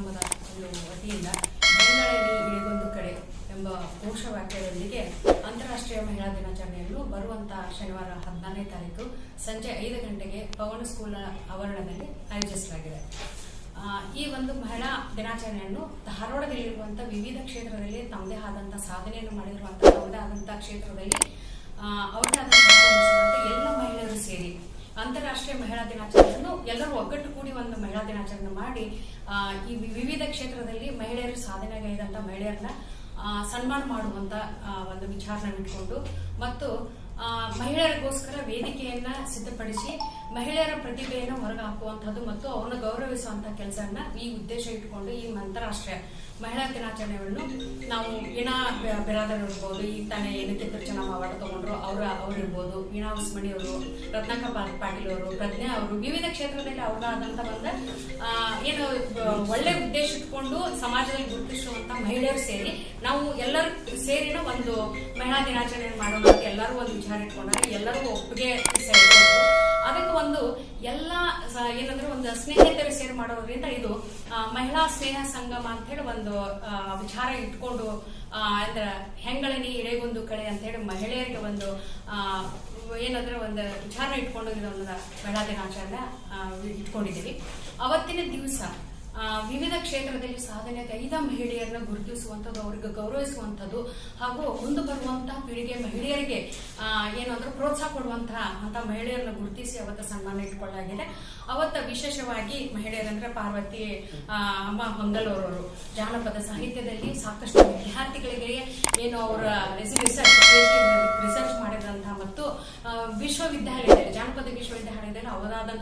ಎಂಬುದ ಒಂದು ವತಿಯಿಂದ ಈ ಇಳಿಗೊಂದು ಕಡೆ ಎಂಬ ಘೋಷವಾಕ್ಯದೊಂದಿಗೆ ಅಂತಾರಾಷ್ಟ್ರೀಯ ಮಹಿಳಾ ದಿನಾಚರಣೆಯನ್ನು ಬರುವಂತ ಶನಿವಾರ ಹದಿನಾರನೇ ತಾರೀಕು ಸಂಜೆ ಐದು ಗಂಟೆಗೆ ಪವನ ಸ್ಕೂಲ್ನ ಆವರಣದಲ್ಲಿ ಆಯೋಜಿಸಲಾಗಿದೆ. ಈ ಒಂದು ಮಹಿಳಾ ದಿನಾಚರಣೆಯನ್ನು ಧಾರವಾಡದಲ್ಲಿರುವಂತಹ ವಿವಿಧ ಕ್ಷೇತ್ರದಲ್ಲಿ ತಮ್ಮದೇ ಆದಂಥ ಸಾಧನೆಯನ್ನು ಮಾಡಿರುವಂತಹ ತಮ್ಮದೇ ಆದಂತಹ ಕ್ಷೇತ್ರದಲ್ಲಿ ಭಾಗವಹಿಸುವಂತ ಎಲ್ಲ ಮಹಿಳೆಯರು ಸೇರಿ ಅಂತಾರಾಷ್ಟ್ರೀಯ ಮಹಿಳಾ ದಿನಾಚರಣೆಯನ್ನು ಎಲ್ಲರೂ ಒಗ್ಗಟ್ಟು ಕೂಡಿ ಒಂದು ಮಹಿಳಾ ದಿನಾಚರಣೆ ಮಾಡಿ ಈ ವಿವಿಧ ಕ್ಷೇತ್ರದಲ್ಲಿ ಮಹಿಳೆಯರು ಸಾಧನೆಗೈದಂತ ಮಹಿಳೆಯರನ್ನ ಸನ್ಮಾನ ಮಾಡುವಂತ ಒಂದು ವಿಚಾರನ ಇಟ್ಕೊಂಡು, ಮತ್ತು ಮಹಿಳೆಯರಿಗೋಸ್ಕರ ವೇದಿಕೆಯನ್ನ ಸಿದ್ಧಪಡಿಸಿ ಮಹಿಳೆಯರ ಪ್ರತಿಭೆಯನ್ನು ಹೊರಗೆ ಹಾಕುವಂತಹದ್ದು ಮತ್ತು ಅವ್ರನ್ನ ಗೌರವಿಸುವಂತಹ ಕೆಲಸವನ್ನ ಈ ಉದ್ದೇಶ ಇಟ್ಕೊಂಡು ಈ ಅಂತಾರಾಷ್ಟ್ರೀಯ ಮಹಿಳಾ ದಿನಾಚರಣೆಗಳನ್ನು ನಾವು ವೀಣಾ ಬಿರಾದರ್ ಇರ್ಬೋದು, ಈ ತಾನೇ ಏನಕ್ಕೆ ಚೆನ್ನಾಗಿ ಅವಾರ್ಡ್ ತಗೊಂಡ್ರು, ಅವರ ಅವರಿರ್ಬೋದು ವೀಣಾ ಉಸ್ಮಣಿ ಅವರು ರತ್ನಾಕರ್ ಪಾಟೀಲ್ ಅವರು, ಪ್ರಜ್ಞಾ ಅವರು, ವಿವಿಧ ಕ್ಷೇತ್ರದಲ್ಲಿ ಅವರಾದಂತಹ ಒಂದು ಏನು ಒಳ್ಳೆ ಉದ್ದೇಶ ಇಟ್ಕೊಂಡು ಸಮಾಜದಲ್ಲಿ ಗುರುತಿಸುವಂತ ಮಹಿಳೆಯರು ಸೇರಿ ನಾವು ಎಲ್ಲರೂ ಸೇರಿನ ಒಂದು ಮಹಿಳಾ ದಿನಾಚರಣೆ ಮಾಡೋಣ ಅಂತ ಎಲ್ಲರೂ ಒಂದು ವಿಚಾರ ಇಟ್ಕೊಂಡಾಗ ಎಲ್ಲರೂ ಒಪ್ಪಿಗೆ ಸೇರಿದ್ರು ಅದಕ್ಕೆ ಒಂದು ಎಲ್ಲ ಏನಂದ್ರೆ ಒಂದು ಸ್ನೇಹಿತರು ಸೇರಿ ಮಾಡೋದ್ರಿಂದ ಇದು ಮಹಿಳಾ ಸ್ನೇಹ ಸಂಗಮ ಅಂತ ಹೇಳಿ ಒಂದು ವಿಚಾರ ಇಟ್ಕೊಂಡು ಅಂದ್ರೆ ಹೆಂಗಳನಿ ಇಳೆಗೊಂದು ಕಳೆ ಅಂತ ಹೇಳಿ ಮಹಿಳೆಯರಿಗೆ ಒಂದು ಏನಂದ್ರೆ ಒಂದು ವಿಚಾರ ಇಟ್ಕೊಂಡು ಒಂದು ಮಹಿಳಾ ದಿನಾಚರಣೆ ಇಟ್ಕೊಂಡಿದ್ದೀವಿ. ಅವತ್ತಿನ ದಿವಸ ವಿವಿಧ ಕ್ಷೇತ್ರದಲ್ಲಿ ಸಾಧನೆ ಕೈದ ಮಹಿಳೆಯರನ್ನ ಗುರುತಿಸುವಂಥದ್ದು, ಅವ್ರಿಗೆ ಗೌರವಿಸುವಂಥದ್ದು, ಹಾಗೂ ಮುಂದೆ ಬರುವಂತಹ ಪೀಳಿಗೆ ಮಹಿಳೆಯರಿಗೆ ಏನಾದರೂ ಪ್ರೋತ್ಸಾಹ ಕೊಡುವಂತಹ ಅಂತ ಮಹಿಳೆಯರನ್ನ ಗುರುತಿಸಿ ಅವತ್ತ ಸನ್ಮಾನ ಇಟ್ಕೊಳ್ಳಾಗಿದೆ ಅವತ್ತ ವಿಶೇಷವಾಗಿ ಮಹಿಳೆಯರಂದ್ರೆ ಪಾರ್ವತಿ ಅಮ್ಮ ಹೊಂಗಲೂರವರು ಜಾನಪದ ಸಾಹಿತ್ಯದಲ್ಲಿ ಸಾಕಷ್ಟು ವಿದ್ಯಾರ್ಥಿಗಳಿಗೆ ಏನು ಅವರ ರಿಸರ್ಚ್ ರಿಸರ್ಚ್ ಮಾಡಿದಂತಹ ಮತ್ತು ವಿಶ್ವವಿದ್ಯಾಲಯದಲ್ಲಿ, ಜಾನಪದ ವಿಶ್ವವಿದ್ಯಾಲಯದಲ್ಲಿ ಅವರಾದಂತಹ